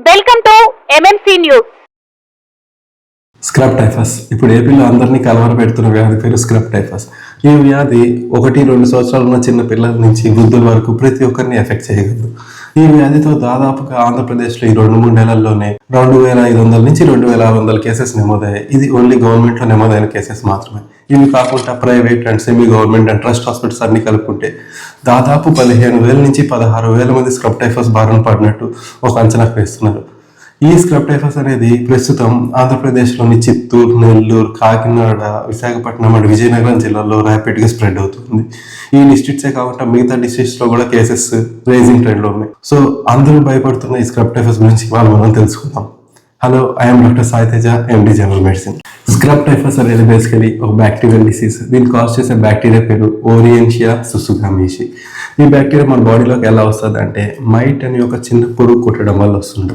Welcome to MMC news scrub typhus ఇప్పుడు ఏపీలో అందరినీ కలవర పెడుతున్న వ్యాధి పేరు స్క్రబ్ టైఫస్ ఈ వ్యాధి ఒకటి రెండు సంవత్సరాలు ఉన్న చిన్న పిల్లల నుంచి వృద్ధుల వరకు ప్రతి ఒక్కరిని ఎఫెక్ట్ చేయగలదు. ఈ వ్యాధితో దాదాపుగా ఆంధ్రప్రదేశ్లో ఈ రెండు మూడు నెలల్లోనే రెండు వేల ఐదు వందల నుంచి రెండు వేల ఆరు వందల కేసెస్ నమోదయ్యాయి. ఇది ఓన్లీ గవర్నమెంట్లో నమోదైన కేసెస్ మాత్రమే. ఇవి కాకుండా private and semi government and trust hospitals అన్ని కలుపుకుంటే దాదాపు పదిహేను వేల నుంచి పదహారు వేల మంది స్క్రబ్ టైఫస్ బారిన పడినట్టు ఒక అంచనాకు వేస్తున్నారు. ఈ స్క్రబ్ టైఫస్ అనేది ప్రస్తుతం ఆంధ్రప్రదేశ్లోని చిత్తూరు నెల్లూరు కాకినాడ విశాఖపట్నం అండ్ విజయనగరం జిల్లాల్లో ర్యాపిడ్గా స్ప్రెడ్ అవుతుంది. ఈ డిస్ట్రిక్ట్సే కాకుండా మిగతా డిస్ట్రిక్ట్స్లో కూడా కేసెస్ రేజింగ్ ట్రెండ్లో ఉన్నాయి. సో అందరూ భయపడుతున్న ఈ స్క్రబ్ టైఫస్ గురించి వాళ్ళు మనం తెలుసుకుందాం. Hello I'm doctor Saiteja MD general medicine scrub typhus అనేది బేసికలీ ఒక బ్యాక్టీరియల్ డిసీజ్ దీన్ని కాజ్ చేసే బ్యాక్టీరియా పేరు ఓరియంషియా సుసుగామీషి ఈ బ్యాక్టీరియా మన బాడీలోకి ఎలా వస్తుంది అంటే మైట్ అని ఒక చిన్న పురుగు కుట్టడం వల్ల వస్తుంది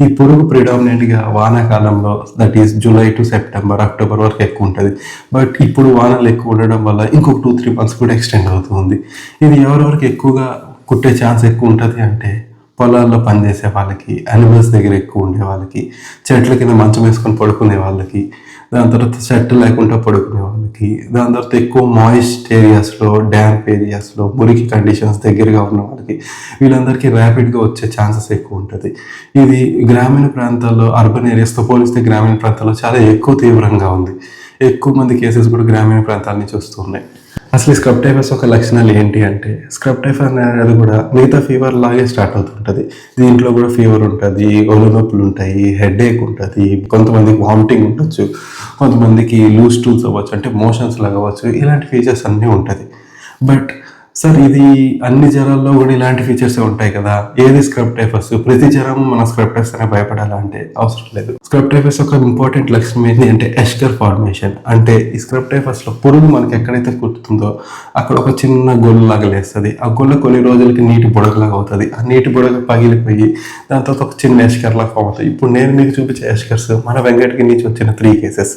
ఈ పురుగు ప్రిడామినెంట్గా వానాకాలంలో that is July to September October వరకు ఎక్కువ ఉంటుంది. బట్ ఇప్పుడు వానలు ఎక్కువ ఉండడం వల్ల ఇంకొక టూ త్రీ మంత్స్ కూడా ఎక్స్టెండ్ అవుతుంది ఇది ఎవరెవరికి ఎక్కువగా కుట్టే ఛాన్స్ ఎక్కువ ఉంటుంది అంటే పొలాల్లో పనిచేసే వాళ్ళకి అనిమల్స్ దగ్గర ఎక్కువ ఉండే వాళ్ళకి చెట్ల కింద మంచం వేసుకొని పడుకునే వాళ్ళకి దాని తర్వాత సెట్ లేకుండా పడుకునే వాళ్ళకి దాని తర్వాత ఎక్కువ మాయిస్ట్ ఏరియాస్లో డ్యాంప్ ఏరియాస్లో మురికి కండిషన్స్ దగ్గరగా ఉన్న వాళ్ళకి వీళ్ళందరికీ ర్యాపిడ్గా వచ్చే ఛాన్సెస్ ఎక్కువ ఉంటుంది. ఇది గ్రామీణ ప్రాంతాల్లో అర్బన్ ఏరియాస్తో పోలిస్తే గ్రామీణ ప్రాంతాల్లో చాలా ఎక్కువ తీవ్రంగా ఉంది. ఎక్కువ మంది కేసెస్ కూడా గ్రామీణ ప్రాంతాల నుంచి వస్తున్నాయి. అసలు స్క్రబ్ టైఫస్ ఒక లక్షణాలు ఏంటి అంటే స్క్రబ్ టైఫస్ అనేది కూడా మిగతా ఫీవర్ లాగే స్టార్ట్ అవుతుంటుంది. దీంట్లో కూడా ఫీవర్ ఉంటుంది ఒళ్ళు నొప్పులు ఉంటాయి హెడ్ ఏక్ ఉంటుంది కొంతమందికి వామిటింగ్ ఉండొచ్చు కొంతమందికి లూజ్ టూల్స్ అవ్వచ్చు అంటే మోషన్స్ లాగా అవ్వచ్చు ఇలాంటి ఫీచర్స్ అన్నీ ఉంటుంది. బట్ సార్ ఇది అన్ని జ్వరాల్లో కూడా ఇలాంటి ఫీచర్స్ ఉంటాయి కదా? ఏది స్క్రబ్ టైఫస్ ప్రతి జ్వరం మన స్క్రబ్ టైఫస్ అనే భయపడాలంటే అవసరం లేదు. స్క్రబ్ టైఫస్ ఒక ఇంపార్టెంట్ లక్షణం ఏంటి అంటే ఎస్టర్ ఫార్మేషన్. అంటే ఈ స్క్రబ్ టైఫస్లో పురుగు మనకి ఎక్కడైతే కుట్టుతుందో అక్కడ ఒక చిన్న గొల్లు లాగా లేస్తుంది. ఆ గొల్ల కొన్ని రోజులకి నీటి బుడగలాగా అవుతుంది. ఆ నీటి బుడగ పగిలిపోయి దాని తర్వాత ఒక చిన్న ఎస్కర్ లాగా ఫామ్ అవుతుంది. ఇప్పుడు నేను మీకు చూపించే ఎస్కర్స్ మన వెంకటకి నుంచి వచ్చిన త్రీ కేసెస్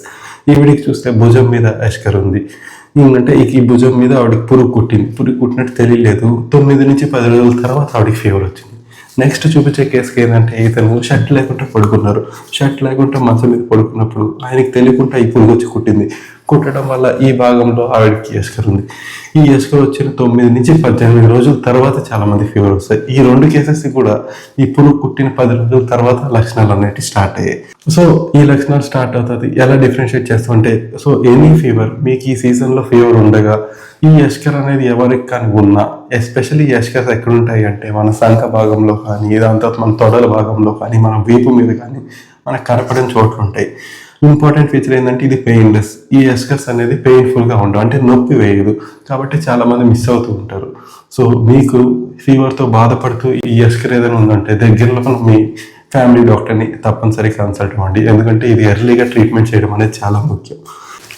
ఈవిడికి చూస్తే భుజం మీద ఎస్కర్ ఉంది. ఏంటంటే ఈ భుజం మీద ఆవిడకి పురుగు కుట్టింది. పురుగు కుట్టినట్టు తెలియలేదు. తొమ్మిది నుంచి పది రోజుల తర్వాత ఆవిడకి ఫీవర్ వచ్చింది. నెక్స్ట్ చూపించే కేసుకి ఏంటంటే ఇతను షర్ట్ లేకుండా పడుకున్నారు. షర్ట్ లేకుండా మంచం మీద పడుకున్నప్పుడు ఆయనకి తెలియకుండా ఈ పురుగు వచ్చి కుట్టింది. కుట్టడం వల్ల ఈ భాగంలో ఆవిడకి ఎస్కర్ ఉంది. ఈ ఎస్కర్ వచ్చిన తొమ్మిది నుంచి పద్దెనిమిది రోజుల తర్వాత చాలా మంది ఫీవర్ వస్తాయి. ఈ రెండు కేసెస్ కూడా ఈ పురుగు కుట్టిన పది రోజుల తర్వాత లక్షణాలు అనేవి స్టార్ట్ అయ్యాయి. సో ఈ లక్షణాలు స్టార్ట్ అవుతుంది ఎలా డిఫరెన్షియేట్ చేస్తామంటే సో ఎనీ ఫీవర్ మీకు ఈ సీజన్లో ఫీవర్ ఉండగా ఈ ఎస్కర్ అనేది ఎవరికి కానీ ఉన్నా ఎస్పెషల్లీ ఎస్కర్స్ ఎక్కడ ఉంటాయి అంటే మన సంఖ భాగంలో కానీ దాని తర్వాత మన తొడల భాగంలో కానీ మన వీపు మీద కానీ మనకు కనపడిన చోట్లు ఉంటాయి. ఇంపార్టెంట్ ఫీచర్ ఏంటంటే ఇది పెయిన్లెస్ ఈ ఎస్కర్స్ అనేది పెయిన్ఫుల్గా ఉండవు. అంటే నొప్పి వేయదు. కాబట్టి చాలా మంది మిస్ అవుతూ ఉంటారు. సో మీకు ఫీవర్తో బాధపడుతూ ఈ ఎస్కర్ ఏదైనా ఉందంటే దగ్గరలో మీ ఫ్యామిలీ డాక్టర్ని తప్పనిసరి కన్సల్ట్ అవ్వండి. ఎందుకంటే ఇది ఎర్లీగా ట్రీట్మెంట్ చేయడం అనేది చాలా ముఖ్యం.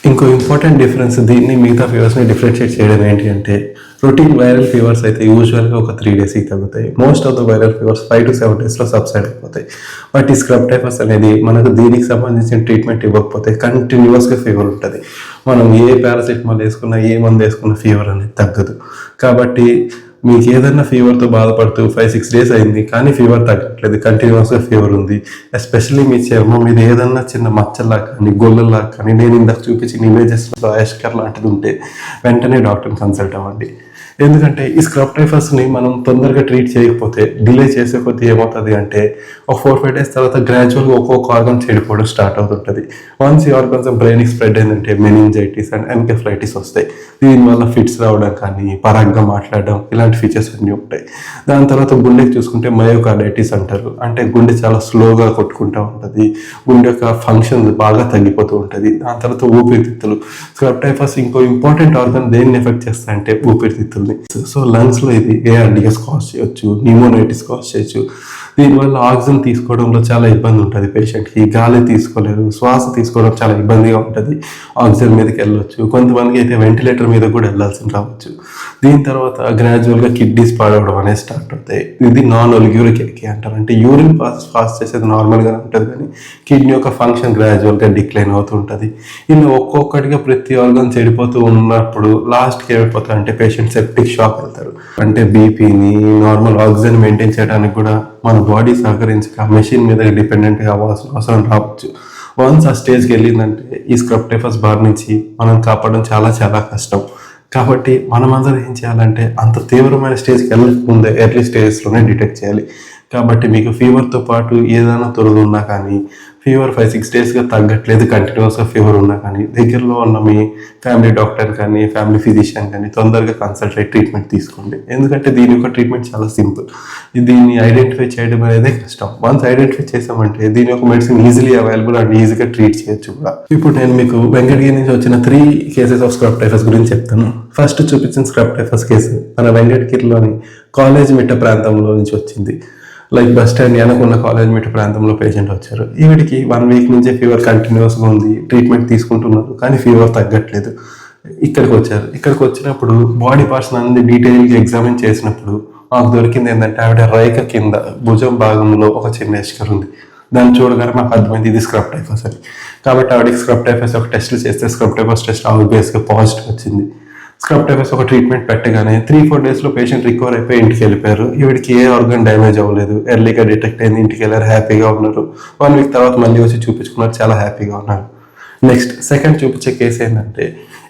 ఇంకో ఇంపార్టెంట్ డిఫరెన్స్ దీన్ని మిగతా ఫీవర్స్ని డిఫరెన్షియేట్ చేయడం ఏంటి అంటే రొటీన్ వైరల్ ఫీవర్స్ అయితే యూజువల్గా ఒక త్రీ డేస్కి తగ్గుతాయి. Most of the viral fevers five to seven డేస్లో సబ్సైడ్ అయిపోతాయి. బట్ ఈ స్క్రబ్ టైఫస్ అనేది మనకు దీనికి సంబంధించిన ట్రీట్మెంట్ ఇవ్వకపోతే కంటిన్యూస్గా ఫీవర్ ఉంటుంది. మనం ఏ పారాసిటమాల్ వేసుకున్నా ఏ మందు వేసుకున్న ఫీవర్ అనేది తగ్గదు. కాబట్టి మీకు ఏదైనా ఫీవర్తో బాధపడుతూ ఫైవ్ సిక్స్ డేస్ అయింది కానీ ఫీవర్ తగ్గట్లేదు కంటిన్యూస్గా ఫీవర్ ఉంది. ఎస్పెషల్లీ మీ చర్మం మీద ఏదన్నా చిన్న మచ్చల్లా కానీ గొల్లలా కానీ నేను ఇందాక చూపించిన ఇమేజెస్లో అయస్కర్ లాంటిది ఉంటే వెంటనే డాక్టర్ని కన్సల్ట్ అవ్వండి. ఎందుకంటే ఈ స్క్రబ్ టైఫర్స్ని మనం తొందరగా ట్రీట్ చేయకపోతే డిలే చేసే కొద్దీ ఏమవుతుంది అంటే ఒక ఫోర్ ఫైవ్ డేస్ తర్వాత గ్రాడ్యువల్గా ఒక్కొక్క ఆర్గన్ చెడిపోవడం స్టార్ట్ అవుతుంటుంది. వన్స్ ఈ ఆర్గన్స్ బ్రెయిన్కి స్ప్రెడ్ అయిందంటే మెనింజైటిస్ అండ్ ఎంకెఫ్లైటిస్ వస్తాయి. దీనివల్ల ఫిట్స్ రావడం కానీ పరాగ్గా మాట్లాడడం ఇలాంటి ఫీచర్స్ అన్నీ ఉంటాయి. దాని తర్వాత గుండెకి చూసుకుంటే మయోకార్డైటిస్ అంటారు. అంటే గుండె చాలా స్లోగా కొట్టుకుంటూ ఉంటుంది. గుండె యొక్క ఫంక్షన్ బాగా తగ్గిపోతూ ఉంటుంది. దాని తర్వాత ఊపిరితిత్తులు. స్క్రబ్ టైఫస్ ఇంకో ఇంపార్టెంట్ ఆర్గన్ దేన్ని ఎఫెక్ట్ చేస్తాయంటే ఉంటుంది సో లంగ్స్లో ఇది ఏఆర్డిఎస్ కాజ్ చేయొచ్చు న్యూమోనైటిస్ కాజ్ చేయొచ్చు. దీనివల్ల ఆక్సిజన్ తీసుకోవడంలో చాలా ఇబ్బంది ఉంటుంది. పేషెంట్కి గాలి తీసుకోలేరు శ్వాస తీసుకోవడం చాలా ఇబ్బందిగా ఉంటుంది. ఆక్సిజన్ మీదకి వెళ్ళొచ్చు. కొంతమందికి అయితే వెంటిలేటర్ మీద కూడా వెళ్ళాల్సి రావచ్చు. దీని తర్వాత గ్రాడ్యువల్గా కిడ్నీస్ పాడవడం అనేది స్టార్ట్ అవుతాయి. ఇది నాన్ ఒలిగ్యూరిక్ ఎక్కి అంటారు. అంటే యూరిన్ పాస్ పాస్ చేసేది నార్మల్గా ఉంటుంది కానీ కిడ్నీ యొక్క ఫంక్షన్ గ్రాడ్యువల్గా డిక్లైన్ అవుతూ ఉంటుంది. ఇలా ఒక్కొక్కటిగా ప్రతి ఆర్గన్ చెడిపోతూ ఉన్నప్పుడు లాస్ట్కి ఏమైపోతారు అంటే పేషెంట్ సెప్టిక్ షాక్ వెళ్తారు. అంటే బీపీని నార్మల్ ఆక్సిజన్ మెయింటైన్ చేయడానికి కూడా మన బాడీ సహకరించక మెషిన్ మీద డిపెండెంట్గా అవ్వాల్సిన అవసరం రావచ్చు. వన్స్ ఆ స్టేజ్కి వెళ్ళిందంటే ఈ స్క్రబ్ టైఫస్ బార్ నుంచి మనం కాపాడడం చాలా చాలా కష్టం. కాబట్టి మనమందరం ఏం చేయాలంటే అంత తీవ్రమైన స్టేజ్కి వెళ్ళకముందే ఎర్లీ స్టేజెస్లోనే డిటెక్ట్ చేయాలి. కాబట్టి మీకు ఫీవర్తో పాటు ఏదైనా తొలగి ఉన్నా కానీ ఫీవర్ ఫైవ్ సిక్స్ డేస్గా తగ్గట్లేదు కంటిన్యూస్గా ఫీవర్ ఉన్నా కానీ దగ్గరలో ఉన్న మీ ఫ్యామిలీ డాక్టర్ కానీ ఫ్యామిలీ ఫిజిషియన్ కానీ తొందరగా కన్సల్ట్ అయ్యి ట్రీట్మెంట్ తీసుకోండి. ఎందుకంటే దీని యొక్క ట్రీట్మెంట్ చాలా సింపుల్ దీన్ని ఐడెంటిఫై చేయడం అనేది కష్టం. వన్స్ ఐడెంటిఫై చేసామంటే దీని యొక్క మెడిసిన్ ఈజీలీ అవైలబుల్ అండ్ ఈజీగా ట్రీట్ చేయొచ్చు కూడా. ఇప్పుడు నేను మీకు వెంకటగిరి నుంచి వచ్చిన three cases of scrub typhus గురించి చెప్తాను. ఫస్ట్ చూపించిన స్క్రబ్ టైఫస్ కేసు మన వెంకటగిరిలోని కాలేజ్ మిట్ట ప్రాంతంలో నుంచి వచ్చింది. లైక్ బస్ స్టాండ్ వెనకున్న కాలేజ్ మిట్ట ప్రాంతంలో పేషెంట్ వచ్చారు. ఈవిడికి వన్ వీక్ నుంచే ఫీవర్ కంటిన్యూస్గా ఉంది. ట్రీట్మెంట్ తీసుకుంటున్నారు. కానీ ఫీవర్ తగ్గట్లేదు. ఇక్కడికి వచ్చారు. ఇక్కడికి వచ్చినప్పుడు బాడీ పార్ట్స్ అన్ని డీటెయిల్గా ఎగ్జామిన్ చేసినప్పుడు మాకు దొరికింది ఏంటంటే ఆవిడ రైక కింద భుజం భాగంలో ఒక చిన్న ఎస్కర్ ఉంది. దాన్ని చూడగానే మాకు అర్థమైంది ఇది స్క్రబ్ టైఫస్ అని. కాబట్టి ఆవిడకి స్క్రబ్ టైఫస్ ఒక టెస్ట్ చేస్తే స్క్రబ్ టైఫస్ టెస్ట్ ఆబ్వియస్గా పాజిటివ్ వచ్చింది. స్క్రబ్టైఫస్ ఒక ట్రీట్మెంట్ పెట్టగానే త్రీ ఫోర్ డేస్లో పేషెంట్ రికవర్ అయిపోయి ఇంటికి వెళ్ళిపోయారు. ఈవిడికి ఏ ఆర్గన్ డ్యామేజ్ అవ్వలేదు. ఎర్లీగా డిటెక్ట్ అయింది ఇంటికి వెళ్ళారు హ్యాపీగా ఉన్నారు. వన్ వీక్ తర్వాత మళ్ళీ వచ్చి చూపించుకున్నారు చాలా హ్యాపీగా ఉన్నారు. నెక్స్ట్ సెకండ్ చూపించే కేసు ఏంటంటే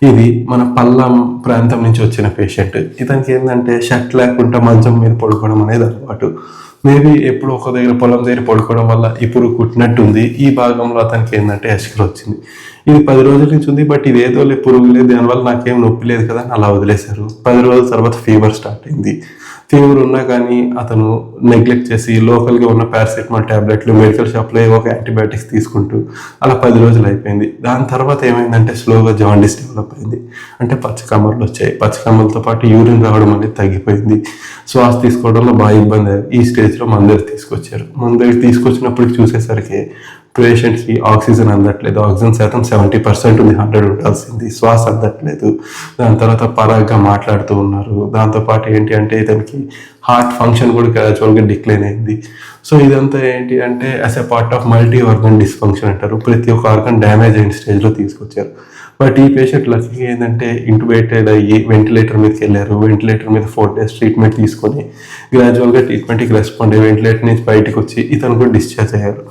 ఇది మన పల్లం ప్రాంతం నుంచి వచ్చిన పేషెంట్ ఇతనికి ఏంటంటే షర్ట్ లేకుండా మంచం మీద పడుకోవడం అనేది అలవాటు. మేబీ ఎప్పుడు ఒక దగ్గర పొలం దగ్గర పడుకోవడం వల్ల ఇప్పుడు కుట్టినట్టు ఉంది. ఈ భాగంలో అతనికి ఏంటంటే ఎస్కర్ వచ్చింది. ఇది పది రోజుల నుంచి ఉంది బట్ ఇది ఏదో లే పురుగు లేదు దానివల్ల నాకేం నొప్పి లేదు కదా అని అలా వదిలేశారు. పది రోజుల తర్వాత ఫీవర్ స్టార్ట్ అయింది. ఫీవర్ ఉన్నా కానీ అతను నెగ్లెక్ట్ చేసి లోకల్గా ఉన్న పారాసెటమాల్ ట్యాబ్లెట్లు మెడికల్ షాప్లో ఏవో ఒక యాంటీబయాటిక్స్ తీసుకుంటూ అలా పది రోజులు అయిపోయింది. దాని తర్వాత ఏమైందంటే స్లోగా జాండీస్ డెవలప్ అయింది. అంటే పచ్చకమ్మలు వచ్చాయి. పచ్చకమ్మలతో పాటు యూరిన్ రావడం అనేది తగ్గిపోయింది. శ్వాస తీసుకోవడంలో బాగా ఇబ్బంది అయ్యారు. ఈ స్టేజ్లో మన తీసుకొచ్చారు. మన తీసుకొచ్చినప్పటికి చూసేసరికి పేషెంట్కి ఆక్సిజన్ అందట్లేదు. ఆక్సిజన్ శాతం సెవెంటీ పర్సెంట్ ఉంది హండ్రెడ్ ఉండాల్సింది. శ్వాస అందట్లేదు. దాని తర్వాత పరాగ్గా మాట్లాడుతూ ఉన్నారు. దాంతోపాటు ఏంటి అంటే ఇతనికి హార్ట్ ఫంక్షన్ కూడా గ్రాజువల్గా డిక్లైన్ అయింది. సో ఇదంతా ఏంటి అంటే as a part of multi organ dysfunction అంటారు. ప్రతి ఒక్క ఆర్గన్ డ్యామేజ్ అయిన స్టేజ్లో తీసుకొచ్చారు. బట్ ఈ పేషెంట్ లక్కీగా ఏంటంటే ఇంటుబేటెడ్ అయ్యి వెంటిలేటర్ మీదకి వెళ్ళారు. వెంటిలేటర్ మీద ఫోర్ డేస్ ట్రీట్మెంట్ తీసుకొని గ్రాజువల్గా ట్రీట్మెంట్కి రెస్పాండ్ అయ్యి వెంటిలేటర్ నుంచి బయటకు వచ్చి ఇతను కూడా డిశ్చార్జ్ అయ్యారు.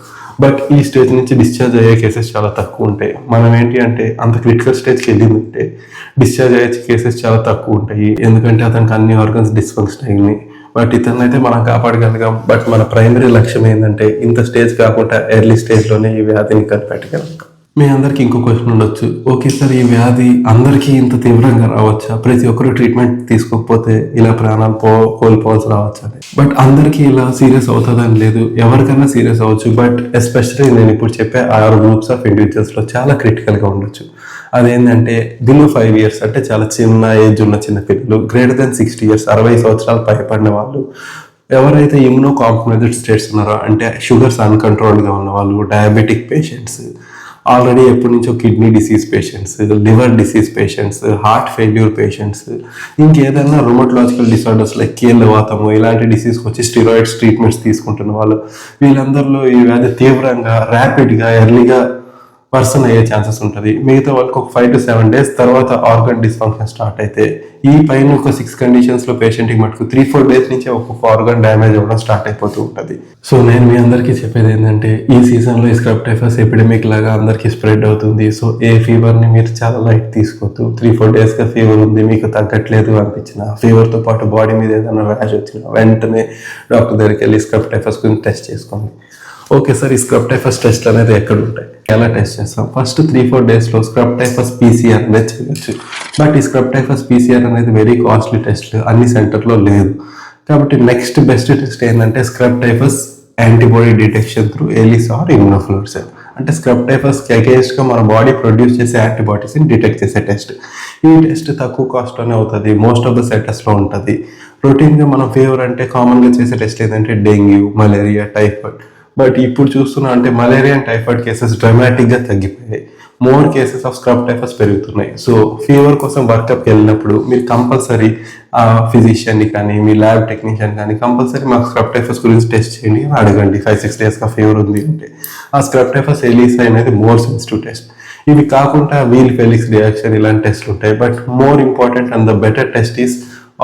బట్ ఈ స్టేజ్ నుంచి డిశ్చార్జ్ అయ్యే కేసెస్ చాలా తక్కువ ఉంటాయి. మనం ఏంటి అంటే అంత క్రిటికల్ స్టేజ్కి వెళ్ళిందంటే డిశ్చార్జ్ అయ్యే కేసెస్ చాలా తక్కువ ఉంటాయి. ఎందుకంటే అతనికి అన్ని ఆర్గన్స్ డిస్ఫంక్షన్ అయినాయి. బట్ ఇతను అయితే మనం కాపాడగలిగాం. బట్ మన ప్రైమరీ లక్ష్యం ఏంటంటే ఇంత స్టేజ్ కాకుండా ఎర్లీ స్టేజ్లోనే ఈ వ్యాధిని కనిపెట్టగలం మీ అందరికీ ఇంకో క్వశ్చన్ ఉండొచ్చు. ఓకే సార్ ఈ వ్యాధి అందరికీ ఇంత తీవ్రంగా రావచ్చా? ప్రతి ఒక్కరు ట్రీట్మెంట్ తీసుకోకపోతే ఇలా ప్రాణాలు పో కోల్పోవాల్సి రావచ్చా బట్ అందరికీ ఇలా సీరియస్ అవుతుందని లేదు. ఎవరికైనా సీరియస్ అవ్వచ్చు. బట్ ఎస్పెషల్లీ నేను ఇప్పుడు చెప్పే ఆరు గ్రూప్స్ ఆఫ్ ఇండివిజువల్స్లో చాలా క్రిటికల్గా ఉండొచ్చు. అదేంటంటే బిలో ఫైవ్ ఇయర్స్ అంటే చాలా చిన్న ఏజ్ ఉన్న చిన్న పిల్లలు గ్రేటర్ దెన్ సిక్స్టీ ఇయర్స్ అరవై సంవత్సరాలు పైపడిన వాళ్ళు ఎవరైతే ఇమ్యూనో కాంప్రమైజ్డ్ స్టేట్స్ ఉన్నారో అంటే షుగర్స్ అన్కంట్రోల్డ్గా ఉన్న వాళ్ళు డయాబెటిక్ పేషెంట్స్ ఆల్రెడీ ఎప్పటి నుంచో kidney disease patients liver disease patients heart failure patients ఇంకేదైనా రొమటలాజికల్ డిసార్డర్స్ లైక్ కీళ్ళవాతము ఇలాంటి డిసీజ్కి వచ్చి స్టిరాయిడ్స్ ట్రీట్మెంట్స్ తీసుకుంటున్న వాళ్ళు వీళ్ళందరిలో ఈ వ్యాధి తీవ్రంగా ర్యాపిడ్గా ఎర్లీగా పర్సన్ అయ్యే ఛాన్సెస్ ఉంటుంది. మిగతా వాళ్ళకి ఒక ఫైవ్ టు సెవెన్ డేస్ తర్వాత ఆర్గన్ డిస్ఫంక్షన్ స్టార్ట్ అయితే ఈ పైన ఒక సిక్స్ కండిషన్స్లో పేషెంట్కి మటుకు త్రీ ఫోర్ డేస్ నుంచి ఒక్కొక్క ఆర్గన్ డ్యామేజ్ అవ్వడం స్టార్ట్ అయిపోతూ ఉంటుంది. సో నేను మీ అందరికీ చెప్పేది ఏంటంటే ఈ సీజన్లో ఈ స్క్రబ్ టైఫస్ ఎపిడమిక్ లాగా అందరికీ స్ప్రెడ్ అవుతుంది. సో ఏ ఫీవర్ని మీరు చాలా లైట్ తీసుకోవద్దు. త్రీ ఫోర్ డేస్గా ఫీవర్ ఉంది మీకు తగ్గట్లేదు అనిపించిన ఫీవర్తో పాటు బాడీ మీద ఏదైనా ర్యాష్ వచ్చిన వెంటనే డాక్టర్ దగ్గరికి వెళ్ళి స్క్రబ్ టైఫస్ గురించి టెస్ట్ చేసుకోండి. ఓకే సార్ ఈ స్క్రబ్ టైఫస్ టెస్ట్ అనేది ఎక్కడ ఉంటాయి? ఎలా టెస్ట్ చేస్తాం? ఫస్ట్ త్రీ ఫోర్ డేస్లో స్క్రబ్ టైఫస్ పీసీఆర్ అనేది చేయొచ్చు బట్ ఈ స్క్రబ్ టైఫస్ పీసీఆర్ అనేది వెరీ కాస్ట్లీ టెస్ట్ అన్ని సెంటర్లో లేదు. కాబట్టి నెక్స్ట్ బెస్ట్ టెస్ట్ ఏంటంటే scrub typhus antibody detection through ELISA or immunofluorescence అంటే స్క్రబ్ టైఫస్కి అగేన్స్ట్గా మన బాడీ ప్రొడ్యూస్ చేసే యాంటీబాడీస్ని డిటెక్ట్ చేసే టెస్ట్ ఈ టెస్ట్ తక్కువ కాస్ట్లోనే అవుతుంది. మోస్ట్ ఆఫ్ ద సెంటర్స్లో ఉంటుంది. రొటీన్గా మనం ఫీవర్ అంటే కామన్గా చేసే టెస్ట్ ఏంటంటే డెంగ్యూ మలేరియా టైఫాయిడ్ బట్ ఇప్పుడు చూస్తున్నా అంటే మలేరియా అండ్ టైఫాయిడ్ కేసెస్ డ్రమాటిక్గా తగ్గిపోయాయి. More cases of scrub typhus పెరుగుతున్నాయి. సో ఫీవర్ కోసం వర్కప్కి వెళ్ళినప్పుడు మీరు కంపల్సరీ ఆ ఫిజిషియన్ని కానీ మీ ల్యాబ్ టెక్నీషియన్ కానీ కంపల్సరీ మాకు స్క్రబ్ టైఫస్ గురించి టెస్ట్ చేయండి అడగండి. ఫైవ్ సిక్స్ డేస్గా ఫీవర్ ఉంది అంటే. ఆ స్క్రబ్ టైఫస్ ఎలీస్ అనేది మోర్ సెన్సిటివ్ టెస్ట్. ఇవి కాకుండా వీల్ ఫెలిక్స్ రియాక్షన్ ఇలాంటి టెస్ట్లు ఉంటాయి. But more important and the better test is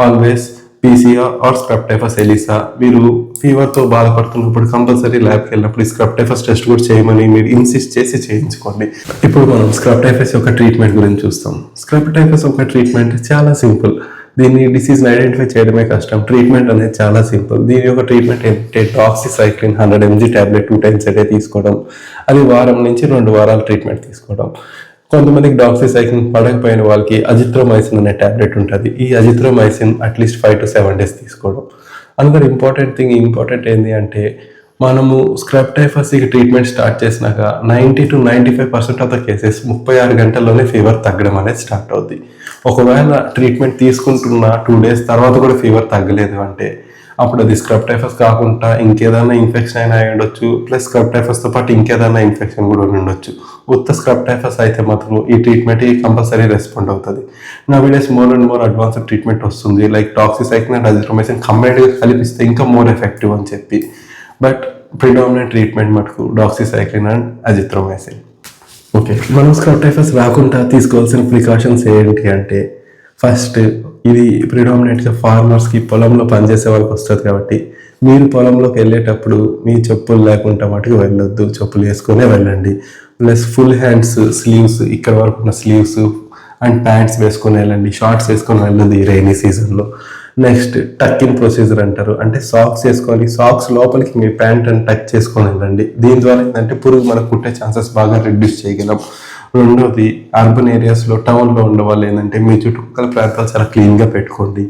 always PCR or scrub typhus ELISA మీరు ఫీవర్తో బాధపడుతున్నప్పుడు కంపల్సరీ ల్యాబ్కి వెళ్ళినప్పుడు స్క్రప్టైఫస్ టెస్ట్ కూడా చేయమని మీరు ఇన్సిస్ట్ చేసి చేయించుకోండి. ఇప్పుడు మనం స్క్రప్టైఫస్ యొక్క ట్రీట్మెంట్ గురించి చూస్తాం. స్క్రప్టైఫస్ ఒక ట్రీట్మెంట్ చాలా సింపుల్ దీన్ని డిసీజ్ ఐడెంటిఫై చేయడమే కష్టం. ట్రీట్మెంట్ అనేది చాలా సింపుల్ దీని యొక్క ట్రీట్మెంట్ ఏంటంటే doxycycline hundred mg tablet two times అయితే తీసుకోవడం. అది వారం నుంచి రెండు వారాల ట్రీట్మెంట్ తీసుకోవడం. కొంతమందికి డాక్సిసైక్లిన్ పడకపోయిన వాళ్ళకి అజిత్రోమైసిన్ అనే టాబ్లెట్ ఉంటుంది. ఈ azithromycin at least five to seven days తీసుకోవడం. అందరు ఇంపార్టెంట్ థింగ్ ఇంపార్టెంట్ ఏంటి అంటే మనము స్క్రబ్ టైఫస్కి ట్రీట్మెంట్ స్టార్ట్ చేసినాక ninety two ninety five percent of the cases ముప్పై ఆరు గంటల్లోనే ఫీవర్ తగ్గడం అనేది స్టార్ట్ అవుద్ది. ఒకవేళ ట్రీట్మెంట్ తీసుకుంటున్న టూ డేస్ తర్వాత కూడా ఫీవర్ తగ్గలేదు అంటే అప్పుడు అది స్క్రబ్ టైఫస్ కాకుండా ఇంకేదైనా ఇన్ఫెక్షన్ అయినా అయి ఉండొచ్చు. ప్లస్ స్క్రబ్ టైఫస్తో పాటు ఇంకేదైనా ఇన్ఫెక్షన్ కూడా ఉండొచ్చు. ఉత్త స్క్రబ్ టైఫస్ అయితే మాత్రం ఈ ట్రీట్మెంట్కి కంపల్సరీ రెస్పాండ్ అవుతుంది. నా videos more and more advance treatment వస్తుంది. లైక్ టాక్సిసైక్లిన్ అండ్ అజిట్రోమైసిన్ కంబైన్డ్గా కలిపిస్తే ఇంకా మోర్ ఎఫెక్టివ్ అని చెప్పి. బట్ ప్రిడామినెంట్ ట్రీట్మెంట్ మటుకు డాక్సిసైక్లిన్ అండ్ అజిత్రోమైసిన్ ఓకే మనం స్క్రబ్ టైఫస్ రాకుండా తీసుకోవాల్సిన ప్రికాషన్స్ ఏంటి అంటే ఫస్ట్ ఇది ప్రిడామినెంట్గా ఫార్మర్స్కి పొలంలో పనిచేసే వాళ్ళకి వస్తుంది కాబట్టి మీరు పొలంలోకి వెళ్ళేటప్పుడు మీ చెప్పులు లేకుండా మటుకు వెళ్ళొద్దు చెప్పులు వేసుకునే వెళ్ళండి. ప్లస్ ఫుల్ హ్యాండ్స్ స్లీవ్స్ ఇక్కడ వరకు ఉన్న స్లీవ్స్ అండ్ ప్యాంట్స్ వేసుకొని వెళ్ళండి షార్ట్స్ వేసుకొని వెళ్ళదు ఈ రైనీ సీజన్లో నెక్స్ట్ టక్ ఇన్ ప్రొసీజర్ అంటారు. అంటే సాక్స్ వేసుకొని సాక్స్ లోపలికి మీ ప్యాంట్ అని టచ్ చేసుకొని వెళ్ళండి. దీని ద్వారా ఏంటంటే పురుగు మనకు కుట్టే ఛాన్సెస్ బాగా రిడ్యూస్ చేయగలం. రెండోది అర్బన్ ఏరియాస్లో టౌన్లో ఉండే వాళ్ళు ఏంటంటే మీ చుట్టుపక్కల ప్రాంతాలు చాలా క్లీన్గా పెట్టుకోండి.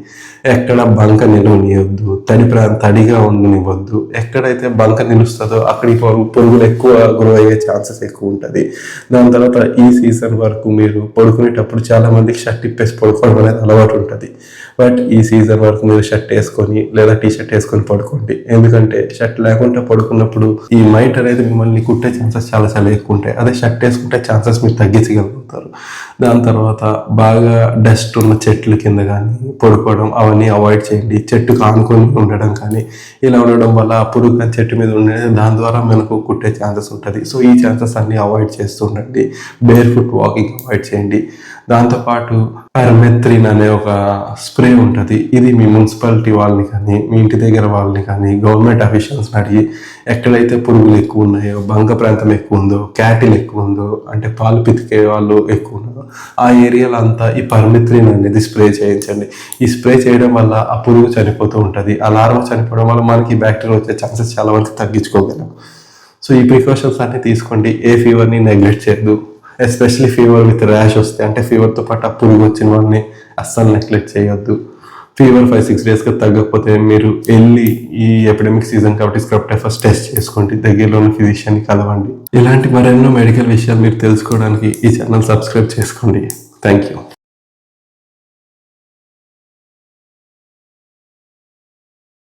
ఎక్కడ బంక నిలవనియొద్దు తడి ప్రాంతం తడిగా ఉండనివ్వద్దు. ఎక్కడైతే బంక నిలుస్తుందో అక్కడికి పురుగులు ఎక్కువ గ్రో అయ్యే ఛాన్సెస్ ఎక్కువ ఉంటుంది. దాని తర్వాత ఈ సీజన్ వరకు మీరు పడుకునేటప్పుడు చాలా మందికి షర్ట్ ఇప్పేసి పడుకోవడం అనేది అలవాటు ఉంటుంది. బట్ ఈ సీజన్ వరకు మీరు షర్ట్ వేసుకొని లేదా టీ షర్ట్ వేసుకొని పడుకోండి. ఎందుకంటే షర్ట్ లేకుండా పడుకున్నప్పుడు ఈ మైట్ అనేది మిమ్మల్ని కుట్టే ఛాన్సెస్ చాలా చాలా ఎక్కువ ఉంటాయి. అదే షర్ట్ వేసుకుంటే ఛాన్సెస్ మీకు తగ్గించగలుగుతారు. దాని తర్వాత బాగా డస్ట్ ఉన్న చెట్ల కింద కానీ పడుకోవడం అవన్నీ అవాయిడ్ చేయండి. చెట్టుకు ఆనుకొని ఉండడం కానీ ఇలా ఉండడం వల్ల పురుగు కానీ చెట్టు మీద ఉండేది దాని ద్వారా మనకు కుట్టే ఛాన్సెస్ ఉంటుంది. సో ఈ ఛాన్సెస్ అన్నీ అవాయిడ్ చేస్తుండండి బేర్ ఫుట్ వాకింగ్ అవాయిడ్ చేయండి. దాంతోపాటు పెర్మెత్రిన్ అనే ఒక స్ప్రే ఉంటుంది. ఇది మీ మున్సిపాలిటీ వాళ్ళని కానీ మీ ఇంటి దగ్గర వాళ్ళని కానీ గవర్నమెంట్ అఫీషియల్స్ అడిగి ఎక్కడైతే పురుగులు ఎక్కువ ఉన్నాయో బంక ప్రాంతం ఎక్కువ ఉందో క్యాటిల్ ఎక్కువ ఉందో అంటే పాలు పితికే వాళ్ళు ఎక్కువ ఉన్నారో ఆ ఏరియాలో అంతా ఈ పర్మిత్రిన్ అనేది స్ప్రే చేయించండి. ఈ స్ప్రే చేయడం వల్ల ఆ పురుగు చనిపోతూ ఉంటుంది. ఆ లార్వ చనిపోవడం వల్ల మనకి బ్యాక్టీరియా వచ్చే ఛాన్సెస్ చాలా వరకు తగ్గించుకోగలం. సో ఈ ప్రికాషన్స్ అన్నీ తీసుకోండి. ఏ ఫీవర్ని నెగ్లెక్ట్ చేయద్దు. ఎస్పెషలీ ఫీవర్ విత్ ర్యాష్ వస్తే అంటే ఫీవర్తో పాటు ఆ పురుగు వచ్చిన వాడిని అస్సలు నెగ్లెక్ట్ చేయొద్దు. ఫీవర్ ఫైవ్ సిక్స్ డేస్గా తగ్గకపోతే మీరు వెళ్ళి ఈ ఎపిడమిక్ సీజన్ కాబట్టి స్క్రబ్ టైఫస్ టెస్ట్ చేసుకోండి. దగ్గరలో ఉన్న ఫిజిషియన్ని కలవండి. ఇలాంటి మరెన్నో మెడికల్ విషయాలు మీరు తెలుసుకోవడానికి ఈ ఛానల్ సబ్స్క్రైబ్ చేసుకోండి. Thank you